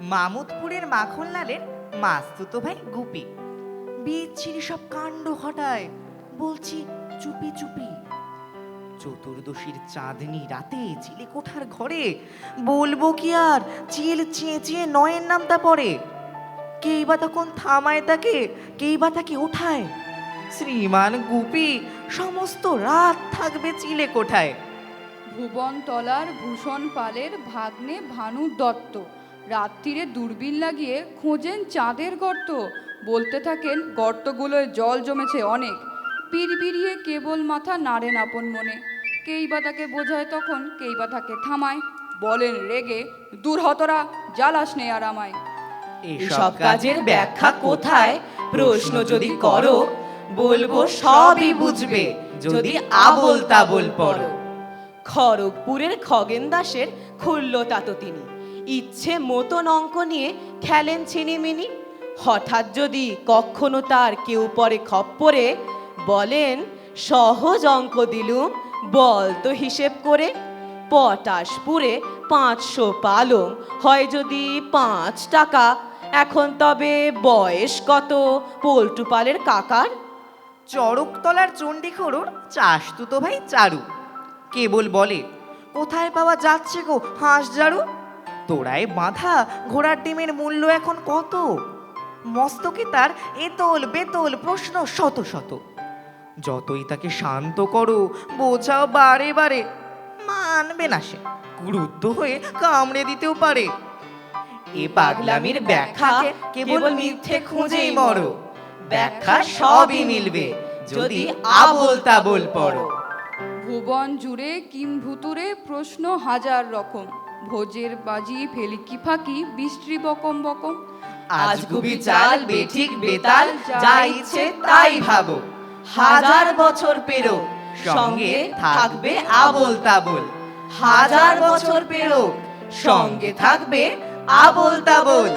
মামুদপুরের মাখনলালের মাস্তুতো ভাই গুপি। বিচ্ছিরি সব কাণ্ড ঘটায়, বলছি চুপি চুপি। চতুর্দশীর চাঁদনি রাতে চিলে কোঠার ঘরে, বলব কি আর চিল চেঁচিয়ে নয়ের নামটা পড়ে। কেই বা তখন থামায় তাকে, কেই বা তাকে ওঠায়। শ্রীমান গুপি, সমস্ত রাত থাকবে চিলে কোঠায়। ভুবনতলার ভূষণ পালের ভাগ্নে ভানু দত্ত। রাত্রিরে দূরবীন লাগিয়ে খোঁজেন চাঁদের গর্ত। বলতে থাকেন, গর্তগুলোয় জল জমেছে অনেক। পিড়বিড়িয়ে কেবল মাথা নাড়েন আপন মনে। কেই বা তাকে বোঝায় তখন কেই বা তাকে থামায়। বলেন, রেগে দূর হতরা জ্বালাস নে আর আমায়। এসব কাজের ব্যাখ্যা কোথায়? প্রশ্ন যদি করো, বলব সবই বুঝবে। যদি আবল তাবল পড়ো। খড়গপুরের খগেন দাসের খুল্লতা তো তিনি। ইচ্ছে মতন অঙ্ক নিয়ে খেলেন ছিনিমিনি। হঠাৎ যদি কখনো তার কেউ পরে খপ্পরে বলেন, সহজ অঙ্ক দিলুম, বল তো হিসেব করে। পটাশপুরে পাঁচশো পালং হয় যদি পাঁচ টাকা। এখন তবে বয়স কত? পল্টু পালের কাকার? চড়কতলার চণ্ডীখড়ুর তো ভাই চারু। কেবল বলে, কোথায় পাওয়া যাচ্ছে গো হাঁস জারু তোরায় বাঁধা ঘোড়ার ডিমের মূল্য এখন কত? মস্তকে তার এতল বেতল প্রশ্ন শত শত। যতই তাকে শান্ত করো, বোঝাও বারে বারে। মানবে না সে, ক্রুদ্ধ হয়ে কামড়ে দিতেও পারে। এ পাগলামির ব্যাখ্যা কেবল মিথ্যে খুঁজেই মরো। ব্যাখ্যা সবই মিলবে, যদি আবল তাবল পড়ো। ভুবন জুড়ে কিম ভুতুরে প্রশ্ন হাজার রকম। ভোজের বাজি ফেলিকি ফাঁকি বৃষ্টি বকম বকম। আজ গুবি চাল বেঠিক বেতাল যা ইচ্ছে তাই ভাবো। হাজার বছর পেরো সঙ্গে থাকবে আবল তাবল হাজার বছর পেরো সঙ্গে থাকবে আবল তাবল